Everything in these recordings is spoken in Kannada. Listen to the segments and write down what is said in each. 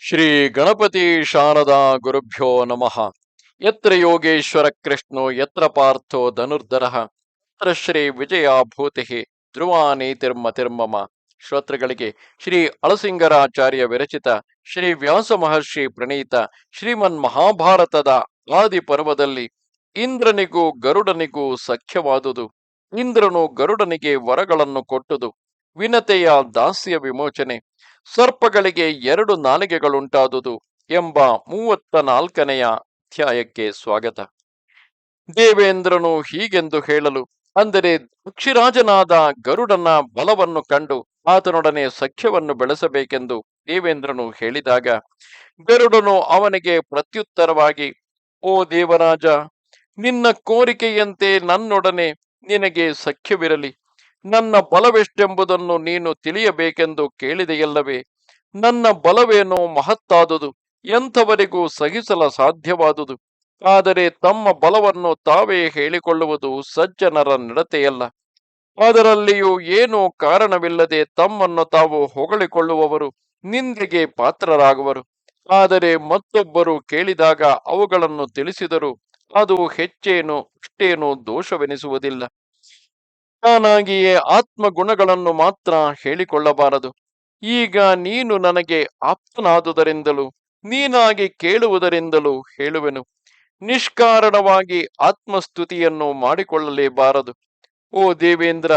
ಶ್ರೀ ಗಣಪತಿ ಶಾರದಾ ಗುರುಭ್ಯೋ ನಮಃ. ಯತ್ರ ಯೋಗೇಶ್ವರ ಕೃಷ್ಣೋ, ಯತ್ರ ಪಾರ್ಥೋ ಧನುರ್ಧರ. ಯತ್ರ ಶ್ರೀ ವಿಜಯ ಭೂತಿ ಧ್ರುವಾನೀತಿರ್ಮ ನೀತಿರ್ಮತಿರ್ಮಮ ಶ್ರೋತೃಗಳಿಗೆ ಶ್ರೀ ಅಳಸಿಂಗರಾಚಾರ್ಯ ವಿರಚಿತ ಶ್ರೀ ವ್ಯಾಸ ಮಹರ್ಷಿ ಪ್ರಣೀತ ಶ್ರೀಮನ್ ಮಹಾಭಾರತದ ಆದಿ ಪರ್ವದಲ್ಲಿ ಇಂದ್ರನಿಗೂ ಗರುಡನಿಗೂ ಸಖ್ಯವಾದುದು. ಇಂದ್ರನು ಗರುಡನಿಗೆ ವರಗಳನ್ನು ಕೊಟ್ಟುದು ವಿನತೆಯ ದಾಸ್ಯ ವಿಮೋಚನೆ. ಸರ್ಪಗಳಿಗೆ ಎರಡು ನಾಲಿಗೆಗಳುಂಟಾದುದು ಎಂಬ ಮೂವತ್ತ ನಾಲ್ಕನೆಯ ಅಧ್ಯಾಯಕ್ಕೆ ಸ್ವಾಗತ. ದೇವೇಂದ್ರನು ಹೀಗೆಂದು ಹೇಳಲು, ಅಂದರೆ ದಕ್ಷಿರಾಜನಾದ ಗರುಡನ ಬಲವನ್ನು ಕಂಡು ಆತನೊಡನೆ ಸಖ್ಯವನ್ನು ಬೆಳೆಸಬೇಕೆಂದು ದೇವೇಂದ್ರನು ಹೇಳಿದಾಗ, ಗರುಡನು ಅವನಿಗೆ ಪ್ರತ್ಯುತ್ತರವಾಗಿ, ಓ ದೇವರಾಜ, ನಿನ್ನ ಕೋರಿಕೆಯಂತೆ ನನ್ನೊಡನೆ ನಿನಗೆ ಸಖ್ಯವಿರಲಿ. ನನ್ನ ಬಲವೆಷ್ಟೆಂಬುದನ್ನು ನೀನು ತಿಳಿಯಬೇಕೆಂದು ಕೇಳಿದೆಯಲ್ಲವೇ? ನನ್ನ ಬಲವೇನೋ ಮಹತ್ತಾದುದು, ಎಂಥವರಿಗೂ ಸಹಿಸಲ ಸಾಧ್ಯವಾದುದು. ಆದರೆ ತಮ್ಮ ಬಲವನ್ನು ತಾವೇ ಹೇಳಿಕೊಳ್ಳುವುದು ಸಜ್ಜನರ ನಡತೆಯಲ್ಲ. ಅದರಲ್ಲಿಯೂ ಏನೂ ಕಾರಣವಿಲ್ಲದೆ ತಮ್ಮನ್ನು ತಾವು ಹೊಗಳಿಕೊಳ್ಳುವವರು, ನಿಂದೆಗೆ ಪಾತ್ರರಾಗುವರು. ಆದರೆ ಮತ್ತೊಬ್ಬರು ಕೇಳಿದಾಗ ಅವುಗಳನ್ನು ತಿಳಿಸಿದರು, ಅದು ಹೆಚ್ಚೇನು, ಅಷ್ಟೇನು ದೋಷವೆನಿಸುವುದಿಲ್ಲ. ತಾನಾಗಿಯೇ ಆತ್ಮಗುಣಗಳನ್ನು ಮಾತ್ರ ಹೇಳಿಕೊಳ್ಳಬಾರದು. ಈಗ ನೀನು ನನಗೆ ಆಪ್ತನಾದುದರಿಂದಲೂ, ನೀನಾಗಿ ಕೇಳುವುದರಿಂದಲೂ ಹೇಳುವೆನು. ನಿಷ್ಕಾರಣವಾಗಿ ಆತ್ಮಸ್ತುತಿಯನ್ನು ಮಾಡಿಕೊಳ್ಳಲೇಬಾರದು. ಓ ದೇವೇಂದ್ರ,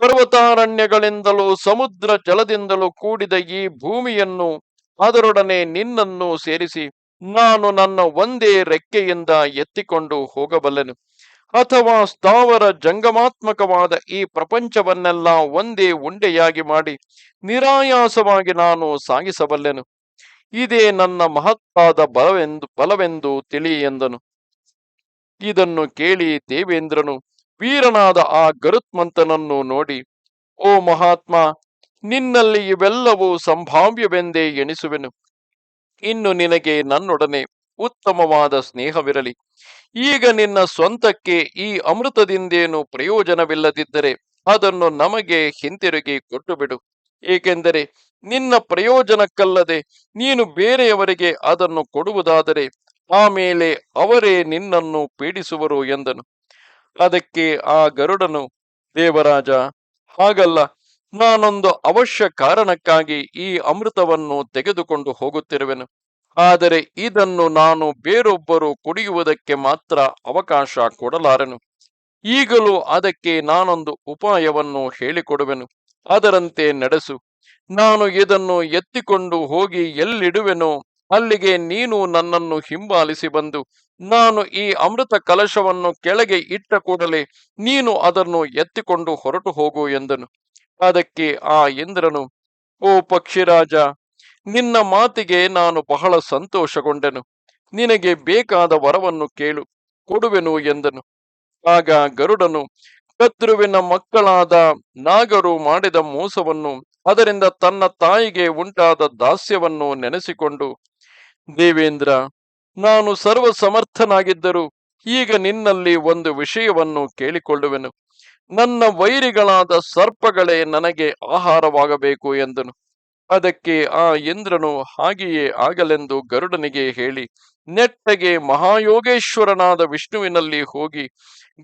ಪರ್ವತಾರಣ್ಯಗಳಿಂದಲೂ, ಸಮುದ್ರ ಜಲದಿಂದಲೂ ಕೂಡಿದ ಈ ಭೂಮಿಯನ್ನು, ಅದರೊಡನೆ ನಿನ್ನನ್ನು ಸೇರಿಸಿ, ನಾನು ನನ್ನ ಒಂದೇ ರೆಕ್ಕೆಯಿಂದ ಎತ್ತಿಕೊಂಡು ಹೋಗಬಲ್ಲೆನು. ಅಥವಾ ಸ್ಥಾವರ ಜಂಗಮಾತ್ಮಕವಾದ ಈ ಪ್ರಪಂಚವನ್ನೆಲ್ಲ ಒಂದೇ ಉಂಡೆಯಾಗಿ ಮಾಡಿ ನಿರಾಯಾಸವಾಗಿ ನಾನು ಸಾಗಿಸಬಲ್ಲೆನು. ಇದೇ ನನ್ನ ಮಹತ್ತಾದ ಬಲವೆಂದು ಬಲವೆಂದು ತಿಳಿ ಎಂದನು. ಇದನ್ನು ಕೇಳಿ ದೇವೇಂದ್ರನು ವೀರನಾದ ಆ ಗರುತ್ಮಂತನನ್ನು ನೋಡಿ, ಓ ಮಹಾತ್ಮ, ನಿನ್ನಲ್ಲಿ ಇವೆಲ್ಲವೂ ಸಂಭಾವ್ಯವೆಂದೇ ಎಣಿಸುವೆನು. ಇನ್ನು ನಿನಗೆ ನನ್ನೊಡನೆ ಉತ್ತಮವಾದ ಸ್ನೇಹವಿರಲಿ. ಈಗ ನಿನ್ನ ಸ್ವಂತಕ್ಕೆ ಈ ಅಮೃತದಿಂದೇನು ಪ್ರಯೋಜನವಿಲ್ಲದಿದ್ದರೆ ಅದನ್ನು ನಮಗೆ ಹಿಂತಿರುಗಿ ಕೊಟ್ಟು ಬಿಡು ಏಕೆಂದರೆ ನಿನ್ನ ಪ್ರಯೋಜನಕ್ಕಲ್ಲದೆ ನೀನು ಬೇರೆಯವರಿಗೆ ಅದನ್ನು ಕೊಡುವುದಾದರೆ ಆಮೇಲೆ ಅವರೇ ನಿನ್ನನ್ನು ಪೀಡಿಸುವರು ಎಂದನು. ಅದಕ್ಕೆ ಆ ಗರುಡನು, ದೇವರಾಜ, ಹಾಗಲ್ಲ. ನಾನೊಂದು ಅವಶ್ಯ ಕಾರಣಕ್ಕಾಗಿ ಈ ಅಮೃತವನ್ನು ತೆಗೆದುಕೊಂಡು ಹೋಗುತ್ತಿರುವೆನು. ಆದರೆ ಇದನ್ನು ನಾನು ಬೇರೊಬ್ಬರು ಕುಡಿಯುವುದಕ್ಕೆ ಮಾತ್ರ ಅವಕಾಶ ಕೊಡಲಾರೆನು. ಈಗಲೂ ಅದಕ್ಕೆ ನಾನೊಂದು ಉಪಾಯವನ್ನು ಹೇಳಿಕೊಡುವೆನು. ಅದರಂತೆ ನಡೆಸು. ನಾನು ಇದನ್ನು ಎತ್ತಿಕೊಂಡು ಹೋಗಿ ಎಲ್ಲಿಡುವೆನೋ, ಅಲ್ಲಿಗೆ ನೀನು ನನ್ನನ್ನು ಹಿಂಬಾಲಿಸಿ ಬಂದು, ನಾನು ಈ ಅಮೃತ ಕಲಶವನ್ನು ಕೆಳಗೆ ಇಟ್ಟ ಕೂಡಲೇ ನೀನು ಅದನ್ನು ಎತ್ತಿಕೊಂಡು ಹೊರಟು ಹೋಗು ಎಂದನು. ಅದಕ್ಕೆ ಆ ಇಂದ್ರನು, ಓ ಪಕ್ಷಿರಾಜ ನಿನ್ನ ಮಾತಿಗೆ ನಾನು ಬಹಳ ಸಂತೋಷಗೊಂಡೆನು. ನಿನಗೆ ಬೇಕಾದ ವರವನ್ನು ಕೇಳು, ಕೊಡುವೆನು ಎಂದನು. ಆಗ ಗರುಡನು ಕದ್ರುವಿನ ಮಕ್ಕಳಾದ ನಾಗರು ಮಾಡಿದ ಮೋಸವನ್ನು, ಅದರಿಂದ ತನ್ನ ತಾಯಿಗೆ ಉಂಟಾದ ದಾಸ್ಯವನ್ನು ನೆನೆಸಿಕೊಂಡು, ದೇವೇಂದ್ರ, ನಾನು ಸರ್ವ ಸಮರ್ಥನಾಗಿದ್ದರೂ ಈಗ ನಿನ್ನಲ್ಲಿ ಒಂದು ವಿಷಯವನ್ನು ಕೇಳಿಕೊಳ್ಳುವೆನು. ನನ್ನ ವೈರಿಗಳಾದ ಸರ್ಪಗಳೇ ನನಗೆ ಆಹಾರವಾಗಬೇಕು ಎಂದನು. ಅದಕ್ಕೆ ಆ ಇಂದ್ರನು ಹಾಗೆಯೇ ಆಗಲೆಂದು ಗರುಡನಿಗೆ ಹೇಳಿ, ನೆಟ್ಟಗೆ ಮಹಾಯೋಗೇಶ್ವರನಾದ ವಿಷ್ಣುವಿನಲ್ಲಿ ಹೋಗಿ,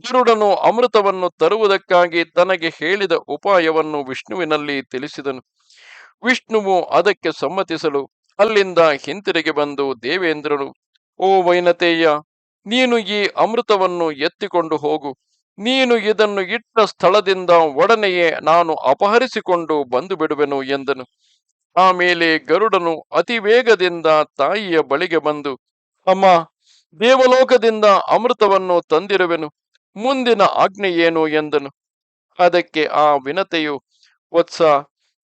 ಗರುಡನು ಅಮೃತವನ್ನು ತರುವುದಕ್ಕಾಗಿ ತನಗೆ ಹೇಳಿದ ಉಪಾಯವನ್ನು ವಿಷ್ಣುವಿನಲ್ಲಿ ತಿಳಿಸಿದನು. ವಿಷ್ಣುವು ಅದಕ್ಕೆ ಸಮ್ಮತಿಸಲು ಅಲ್ಲಿಂದ ಹಿಂತಿರುಗಿ ಬಂದು ದೇವೇಂದ್ರನು, ಓ ವೈನತೇಯ, ನೀನು ಈ ಅಮೃತವನ್ನು ಎತ್ತಿಕೊಂಡು ಹೋಗು. ನೀನು ಇದನ್ನು ಇಟ್ಟ ಸ್ಥಳದಿಂದ ಒಡನೆಯೇ ನಾನು ಅಪಹರಿಸಿಕೊಂಡು ಬಂದು ಬಿಡುವೆನು ಎಂದನು. ಆಮೇಲೆ ಗರುಡನು ಅತಿ ವೇಗದಿಂದ ತಾಯಿಯ ಬಳಿಗೆ ಬಂದು, ಅಮ್ಮ, ದೇವಲೋಕದಿಂದ ಅಮೃತವನ್ನು ತಂದಿರುವೆನು, ಮುಂದಿನ ಆಜ್ಞೆ ಏನು? ಎಂದನು. ಅದಕ್ಕೆ ಆ ವಿನತೆಯು, ವತ್ಸ,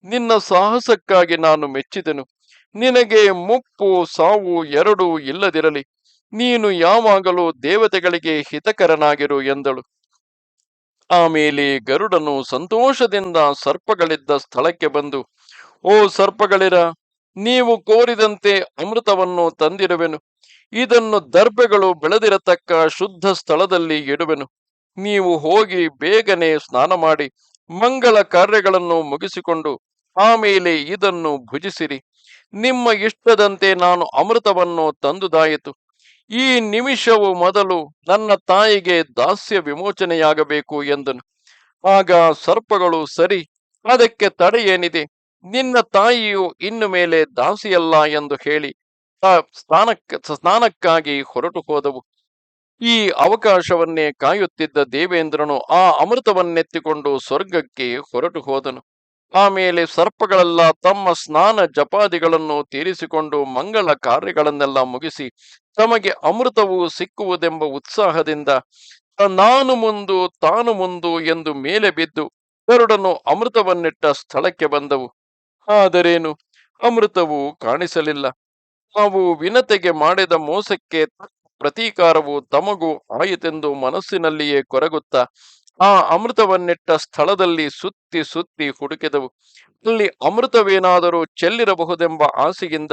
ನಿನ್ನ ಸಾಹಸಕ್ಕಾಗಿ ನಾನು ಮೆಚ್ಚಿದೆನು. ನಿನಗೆ ಮುಪ್ಪು, ಸಾವು ಎರಡೂ ಇಲ್ಲದಿರಲಿ. ನೀನು ಯಾವಾಗಲೂ ದೇವತೆಗಳಿಗೆ ಹಿತಕರನಾಗಿರು, ಎಂದಳು. ಆಮೇಲೆ ಗರುಡನು ಸಂತೋಷದಿಂದ ಸರ್ಪಗಳಿದ್ದ ಸ್ಥಳಕ್ಕೆ ಬಂದು ಓ ಸರ್ಪಗಳಿರ, ನೀವು ಕೋರಿದಂತೆ ಅಮೃತವನ್ನು ತಂದಿರುವೆನು ಇದನ್ನು ದರ್ಭೆಗಳು ಬೆಳೆದಿರತಕ್ಕ ಶುದ್ಧ ಸ್ಥಳದಲ್ಲಿ ಇಡುವೆನು. ನೀವು ಹೋಗಿ ಬೇಗನೆ ಸ್ನಾನ ಮಾಡಿ ಮಂಗಳ ಕಾರ್ಯಗಳನ್ನು ಮುಗಿಸಿಕೊಂಡು ಆಮೇಲೆ ಇದನ್ನು ಭುಜಿಸಿರಿ. ನಿಮ್ಮ ಇಷ್ಟದಂತೆ ನಾನು ಅಮೃತವನ್ನು ತಂದುದಾಯಿತು. ಈ ನಿಮಿಷವು ಮೊದಲು ನನ್ನ ತಾಯಿಗೆ ದಾಸ್ಯ ವಿಮೋಚನೆಯಾಗಬೇಕು ಎಂದನು. ಆಗ ಸರ್ಪಗಳು ಸರಿ, ಅದಕ್ಕೆ ತಡೆ ಏನಿದೆ ನಿನ್ನ ತಾಯಿಯು ಇನ್ನು ಮೇಲೆ ದಾಸಿಯಲ್ಲ ಎಂದು ಹೇಳಿ ಸ್ನಾನಕ್ಕೆ ಸ್ನಾನಕ್ಕಾಗಿ ಹೊರಟು ಹೋದವು. ಈ ಅವಕಾಶವನ್ನೇ ಕಾಯುತ್ತಿದ್ದ ದೇವೇಂದ್ರನು ಆ ಅಮೃತವನ್ನೆತ್ತಿಕೊಂಡು ಸ್ವರ್ಗಕ್ಕೆ ಹೊರಟು ಹೋದನು. ಆಮೇಲೆ ಸರ್ಪಗಳೆಲ್ಲ ತಮ್ಮ ಸ್ನಾನ ಜಪಾದಿಗಳನ್ನು ತೀರಿಸಿಕೊಂಡು ಮಂಗಳ ಕಾರ್ಯಗಳನ್ನೆಲ್ಲ ಮುಗಿಸಿ ತಮಗೆ ಅಮೃತವು ಸಿಕ್ಕುವುದೆಂಬ ಉತ್ಸಾಹದಿಂದ ನಾನು ಮುಂದು ತಾನು ಮುಂದು ಎಂದು ಮೇಲೆ ಬಿದ್ದು ಗರುಡನು ಅಮೃತವನ್ನಿಟ್ಟ ಸ್ಥಳಕ್ಕೆ ಬಂದವು. ಆದರೇನು? ಅಮೃತವು ಕಾಣಿಸಲಿಲ್ಲ. ನಾವು ವಿನತೆಗೆ ಮಾಡಿದ ಮೋಸಕ್ಕೆ ಪ್ರತೀಕಾರವು ತಮಗೂ ಆಯಿತೆಂದು ಮನಸ್ಸಿನಲ್ಲಿಯೇ ಕೊರಗುತ್ತಾ, ಆ ಅಮೃತವನ್ನಿಟ್ಟ ಸ್ಥಳದಲ್ಲಿ ಸುತ್ತಿ ಸುತ್ತಿ ಹುಡುಕಿದವು. ಅಲ್ಲಿ ಅಮೃತವೇನಾದರೂ ಚೆಲ್ಲಿರಬಹುದೆಂಬ ಆಸೆಯಿಂದ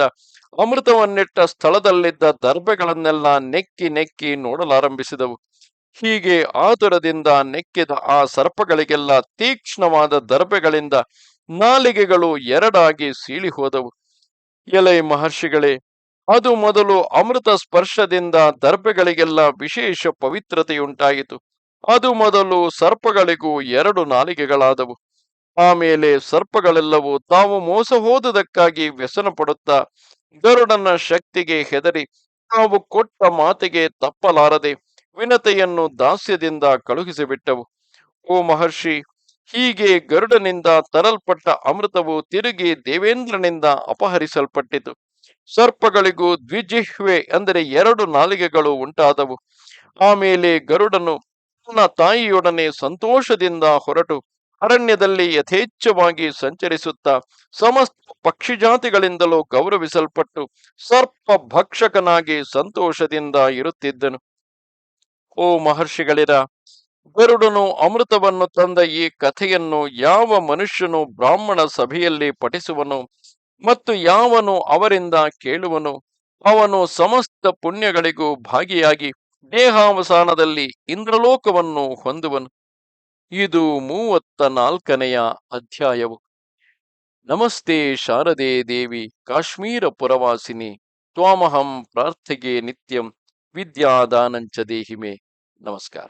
ಅಮೃತವನ್ನಿಟ್ಟ ಸ್ಥಳದಲ್ಲಿದ್ದ ದರ್ಬೆಗಳನ್ನೆಲ್ಲ ನೆಕ್ಕಿ ನೆಕ್ಕಿ ನೋಡಲಾರಂಭಿಸಿದವು. ಹೀಗೆ ಆತುರದಿಂದ ನೆಕ್ಕಿದ ಆ ಸರ್ಪಗಳಿಗೆಲ್ಲ ತೀಕ್ಷ್ಣವಾದ ದರ್ಬೆಗಳಿಂದ ನಾಲಿಗೆಗಳು ಎರಡಾಗಿ ಸೀಳಿ ಹೋದವು ಎಲೆ ಮಹರ್ಷಿಗಳೇ, ಅದು ಮೊದಲು ಅಮೃತ ಸ್ಪರ್ಶದಿಂದ ದರ್ಭೆಗಳಿಗೆಲ್ಲ ವಿಶೇಷ ಪವಿತ್ರತೆಯುಂಟಾಯಿತು. ಅದು ಮೊದಲು ಸರ್ಪಗಳಿಗೂ ಎರಡು ನಾಲಿಗೆಗಳಾದವು. ಆಮೇಲೆ ಸರ್ಪಗಳೆಲ್ಲವೂ ತಾವು ಮೋಸ ಹೋದುದಕ್ಕಾಗಿ ವ್ಯಸನ ಪಡುತ್ತಾ ಗರುಡನ ಶಕ್ತಿಗೆ ಹೆದರಿ ತಾವು ಕೊಟ್ಟ ಮಾತಿಗೆ ತಪ್ಪಲಾರದೆ ವಿನತೆಯನ್ನು ದಾಸ್ಯದಿಂದ ಕಳುಹಿಸಿಬಿಟ್ಟವು. ಓ ಮಹರ್ಷಿ ಹೀಗೆ ಗರುಡನಿಂದ ತರಲ್ಪಟ್ಟ ಅಮೃತವು ತಿರುಗಿ ದೇವೇಂದ್ರನಿಂದ ಅಪಹರಿಸಲ್ಪಟ್ಟಿತು. ಸರ್ಪಗಳಿಗೂ ದ್ವಿಜಿಹ್ವೆ ಅಂದರೆ ಎರಡು ನಾಲಿಗೆಗಳು ಉಂಟಾದವು. ಆಮೇಲೆ ಗರುಡನು ತನ್ನ ತಾಯಿಯೊಡನೆ ಸಂತೋಷದಿಂದ ಹೊರಟು ಅರಣ್ಯದಲ್ಲಿ ಯಥೇಚ್ಛವಾಗಿ ಸಂಚರಿಸುತ್ತಾ ಸಮಸ್ತ ಪಕ್ಷಿ ಜಾತಿಗಳಿಂದಲೂ ಗೌರವಿಸಲ್ಪಟ್ಟು ಸರ್ಪ ಭಕ್ಷಕನಾಗಿ ಸಂತೋಷದಿಂದ ಇರುತ್ತಿದ್ದನು. ಓ ಮಹರ್ಷಿಗಳಿರ ಗರುಡನು ಅಮೃತವನ್ನು ತಂದ ಈ ಕಥೆಯನ್ನು ಯಾವ ಮನುಷ್ಯನು ಬ್ರಾಹ್ಮಣ ಸಭೆಯಲ್ಲಿ ಪಠಿಸುವನು ಮತ್ತು ಯಾವನು ಅವರಿಂದ ಕೇಳುವನು? ಅವನು ಸಮಸ್ತ ಪುಣ್ಯಗಳಿಗೂ ಭಾಗಿಯಾಗಿ ದೇಹಾವಸಾನದಲ್ಲಿ ಇಂದ್ರಲೋಕವನ್ನು ಹೊಂದುವನು. ಇದು ಮೂವತ್ತ ನಾಲ್ಕನೆಯ ಅಧ್ಯಾಯವು. ನಮಸ್ತೆ ಶಾರದೆ ದೇವಿ ಕಾಶ್ಮೀರ ಪುರವಾಸಿನಿ, ತ್ವಾಮಹಂ ಪ್ರಾರ್ಥಗೆ ನಿತ್ಯಂ ವಿದ್ಯಾದಾನಂಚ ದೇಹಿಮೆ. ನಮಸ್ಕಾರ.